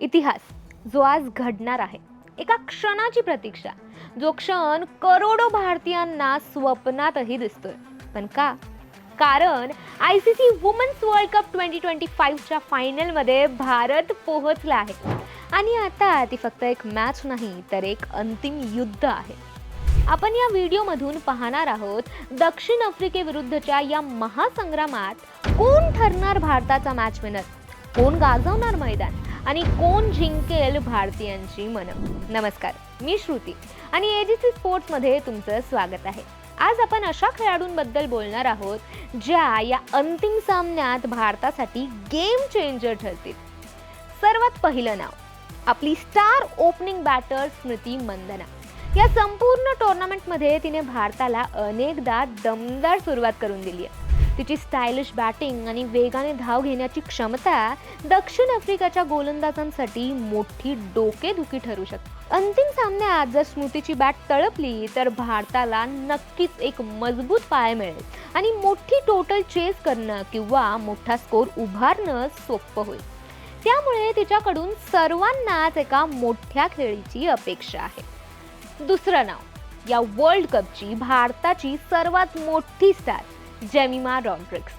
इतिहास जो आज घडणार आहे. एका क्षणाची प्रतीक्षा. जो क्षण करोडो भारतीयांना स्वप्नातही दिसतोय. पण का? कारण I C C women's world cup twenty twenty फाईव्हच्या फायनलमध्ये भारत पोहोचला आहे. आणि आता ती फक्त एक मॅच नाही तर एक अंतिम युद्ध आहे. आपण या व्हिडिओमधून पाहणार आहोत दक्षिण आफ्रिकेविरुद्धच्या या महासंग्रामात कोण ठरणार भारताचा मॅच विनर कोण गाजवणार मैदान? आणि कोण जिंकेल भारतीयांची मनं? नमस्कार मी श्रुती आणि एजीसी स्पोर्ट्समध्ये तुमचं स्वागत आहे. आज आपण अशा खेळाडूंबद्दल बोलणार आहोत ज्या या अंतिम सामन्यात भारतासाठी गेम चेंजर ठरतील. सर्वात पहिलं नाव आपली star opening batter Smriti Mandhana. या संपूर्ण टुर्नामेंटमध्ये तिने भारताला अनेकदा दमदार सुरुवात करून दिली आहे. तिची स्टायलिश बॅटिंग आणि वेगाने धाव घेण्याची क्षमता दक्षिण आफ्रिकाच्या गोलंदाजांसाठी मोठी डोकेदुखी ठरू शकते. अंतिम सामन्यात जर स्मृतीची बॅट तळपली तर भारताला नक्कीच एक मजबूत पाय मिळेल आणि मोठी टोटल चेस करणं किंवा मोठा स्कोर उभारणं सोपं होईल. त्यामुळे तिच्याकडून सर्वांनाच एका मोठ्या खेळीची अपेक्षा आहे. दुसरं नाव या वर्ल्ड कपची भारताची सर्वात मोठी स्टार जेमिमा रॉड्रिक्स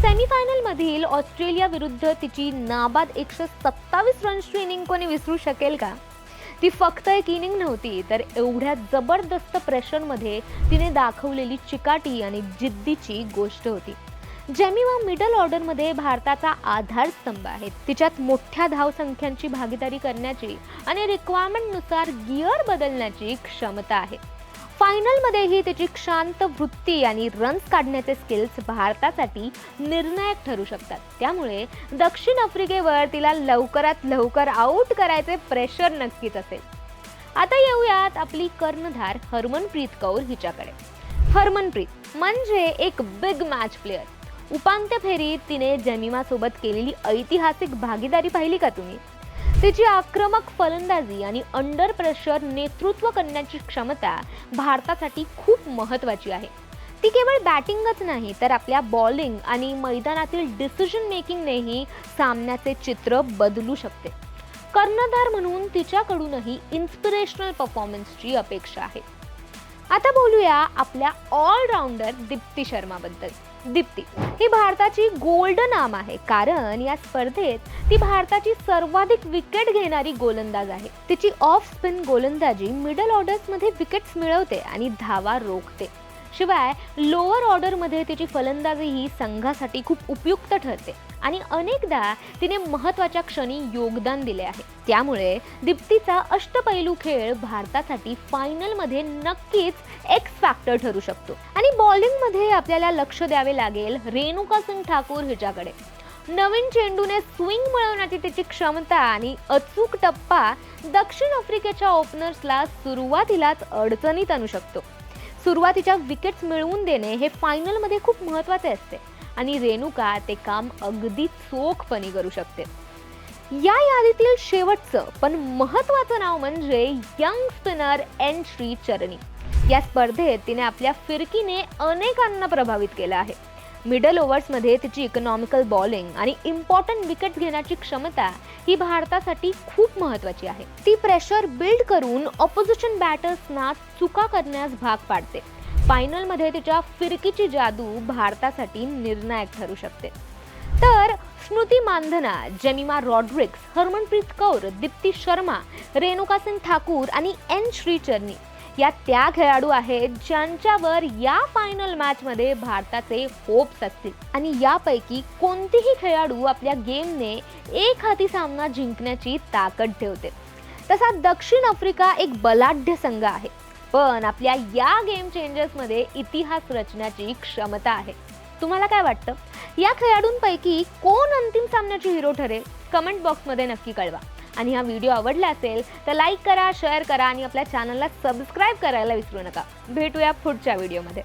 सेमीफायनलमधील ऑस्ट्रेलियाविरुद्ध ऑस्ट्रेलिया विरुद्ध तिची नाबाद एकशे सत्तावीस रन्सची इनिंग कोणी विसरू शकेल का? ती फक्त एक इनिंग नव्हती तर एवढ्या जबरदस्त प्रेशरमध्ये तिने दाखवलेली चिकाटी आणि जिद्दीची गोष्ट होती. जेमिमा मिडल ऑर्डरमध्ये भारताचा आधारस्तंभ आहे. तिच्यात मोठ्या धावसंख्यांची भागीदारी करण्याची आणि रिक्वायरमेंटनुसार गिअर बदलण्याची क्षमता आहे. फायनलमध्येही तिची शांत वृत्ती आणि रन्स काढण्याचे स्किल्स भारतासाठी निर्णायक ठरू शकतात. त्यामुळे दक्षिण आफ्रिकेवर तिला लवकरात लवकर आऊट करायचे प्रेशर नक्कीच असेल. आता येऊयात आपली कर्णधार हरमनप्रीत कौर हिच्याकडे. हरमनप्रीत म्हणजे एक बिग मॅच प्लेअर उपांत्य फेरीत तिने जमीमासोबत केलेली ऐतिहासिक भागीदारी पाहिली का तुम्ही? तिची आक्रमक फलंदाजी आणि अंडर प्रेशर नेतृत्व करण्याची क्षमता भारतासाठी खूप महत्त्वाची आहे. ती केवळ बॅटिंगच नाही तर आपल्या बॉलिंग आणि मैदानातील डिसिजन मेकिंगनेही सामन्याचे चित्र बदलू शकते. कर्णधार म्हणून तिच्याकडूनही इन्स्पिरेशनल परफॉर्मन्सची अपेक्षा आहे. आता बोलूया आपल्या ऑलराऊंडर दीप्ती शर्माबद्दल. दीप्ती. ही भारताची गोल्ड नाम आहे. कारण या स्पर्धेत ती भारताची सर्वाधिक विकेट घेणारी गोलंदाज आहे. तिची ऑफ स्पिन गोलंदाजी मिडल ऑर्डर्समध्ये विकेट्स मिळवते आणि धावा रोखते. शिवाय लोअर ऑर्डरमध्ये तिची फलंदाजी ही संघासाठी खूप उपयुक्त ठरते. आणि अनेकदा तिने महत्त्वाच्या क्षणी योगदान दिले आहे. त्यामुळे दीप्तीचा अष्टपैलू खेळ भारतासाठी फायनलमध्ये नक्कीच एक्स फॅक्टर ठरू शकतो. आणि बॉलिंगमध्ये आपल्याला लक्ष द्यावे लागेल रेणुका सिंग ठाकूर हिच्याकडे. नवीन चेंडूने स्विंग मिळवण्याची तिची क्षमता आणि अचूक टप्पा दक्षिण आफ्रिकेच्या ओपनर्सला सुरुवातीलाच अडचणीत आणू शकतो. सुरुवातीच्या विकेट्स मिळवून देणे हे फायनलमध्ये खूप महत्त्वाचे असते. आणि रेणुका ते काम अगदी चोखपणे करू शकते. या यादीतील शेवटचं पण महत्त्वाचं नाव म्हणजे यंग स्पिनर एन श्री चरणी या स्पर्धेत तिने आपल्या फिरकीने अनेकांना प्रभावित केलं आहे. मिडल ओव्हर्समध्ये तिची इकॉनॉमिकल बॉलिंग आणि इम्पॉर्टंट विकेट घेण्याची क्षमता ही भारतासाठी खूप महत्त्वाची आहे. ती प्रेशर बिल्ड करून ऑपोजिशन बॅटर्सना चुका करण्यास भाग पाडते. फायनलमध्ये तिच्या फिरकीची जादू भारतासाठी निर्णायक ठरू शकते. तर स्मृती मानधना जेमिमा रॉड्रिक्स हरमनप्रीत कौर दीप्ती शर्मा रेणुका सिंग ठाकूर आणि एन श्रीचरणी या त्या खेळाडू आहेत ज्यांच्यावर या फायनल मॅचमध्ये भारताचे होप्स असतील. आणि यापैकी कोणतीही खेळाडू आपल्या गेमने एक हाती सामना जिंकण्याची ताकद ठेवते. तसा दक्षिण आफ्रिका एक बलाढ्य संघ आहे. पण आपल्या या गेम चेंजर्समध्ये इतिहास रचण्याची क्षमता आहे. तुम्हाला काय वाटतं? या खेळाडूंपैकी कोण अंतिम सामन्याची हिरो ठरेल? कमेंट बॉक्समध्ये नक्की कळवा. आणि हा व्हिडिओ आवडला असेल तर लाईक करा शेअर करा आणि आपल्या चॅनलला सबस्क्राईब करायला विसरू नका. भेटूया पुढच्या व्हिडिओमध्ये.